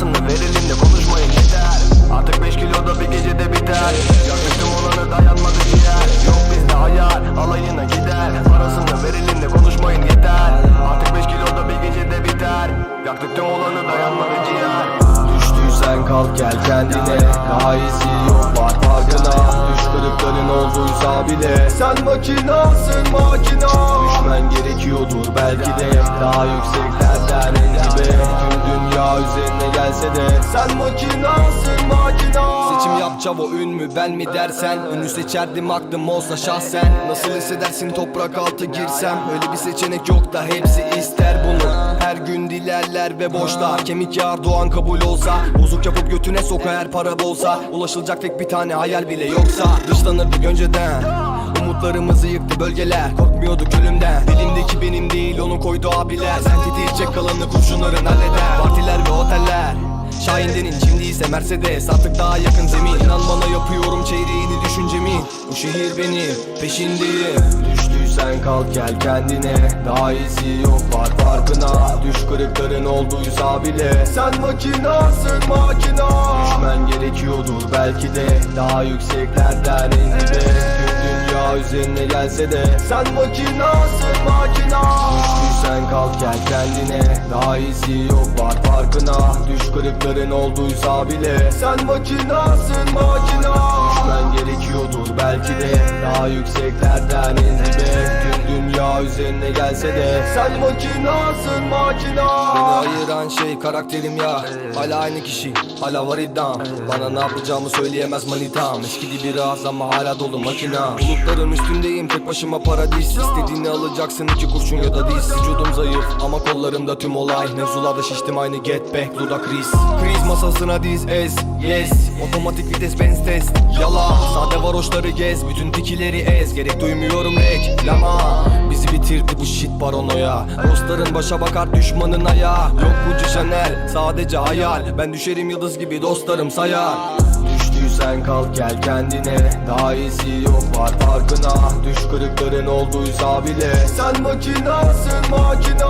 Parasını verelim de konuşmayın yeter. Artık 5 kilo da bir gecede biter. Yaklaştım olanı dayanmadı ciğer Yok bizde hayal alayına gider. Parasını verelim de konuşmayın yeter. Artık 5 kilo da bir gecede biter. Yaktık olanı dayanmadı ciğer Düştüysen kalk gel kendine. Daha iyisi yok var farkına. Düş kırıkların olduysa bile. Sen makinasın makina. Düşmen gerekiyordur belki de. Daha yükseklerden en dibe. Tüm dünya gelse de. Sen makinasın makina. Seçim yap çavo ün mü ben mi dersen? Ünlü seçerdim aklım olsa şahsen. Nasıl hissedersin toprak altı girsem? Öyle bir seçenek yok da hepsi ister bunu. Her gün dilerler ve boşlar Kemik yağar doğan kabul olsa. Bozuk yapıp götüne soka her para bolsa. Ulaşılacak tek bir tane hayal bile yoksa. Dışlanırdık önceden Umutlarımızı yıktı bölgeler. Korkmuyorduk ölümden Dilimdeki benim değil onu koydu abiler. Sen titrecek kalanı kurşunların halleder. Partiler ve oteller Şahindenin şimdi ise Mercedes Artık daha yakın zemin. İnan bana yapıyorum çeyreğini düşüncemin Bu şehir benim peşindeyim. Düştüysen kalk gel kendine. Daha iyisi yok var farkına. Düş kırıkların olduysa bile. Sen makinasın makina. Düşmen gerekiyordur belki de. Daha yükseklerden en dibe Tüm dünya üzerine gelse de. Sen makinasın makina Kalk gel kendine Daha iyisi yok var farkına. Düş kırıkların olduysa bile. Sen makinasın makina. Düşmen gerekiyordur belki de. Daha yükseklerden en dibe. Tüm dünya üzerine gelse de. Sen makinasın makina. Beni ayıran şey karakterim ya. Hala aynı kişi hala var iddiam. Bana ne yapacağımı söyleyemez manitam. Eskidi biraz ama hala dolu makina. Bulutların üstündeyim tek başıma paradis. İstediğini alacaksın iki kurşun ya da diz. Vücudum zayıf ama kollarımda tüm olay. Mevzularda şiştim aynı get back dudak kriz Kriz masasına diz ez yes. Otomatik vites benz test. Yala sade varoşları gez Bütün tikileri ez. Gerek duymuyorum reklama Bizi bitirdi bu shit paranoya. Dostların başa bakar düşmanın ayağı Yok bu Chanel sadece hayal. Ben düşerim yıldız gibi dostlarım sayar. Düştüysen kalk gel kendine. Daha iyisi yok var farkına. Düş kırıkların olduysa bile. Sen makinasın makina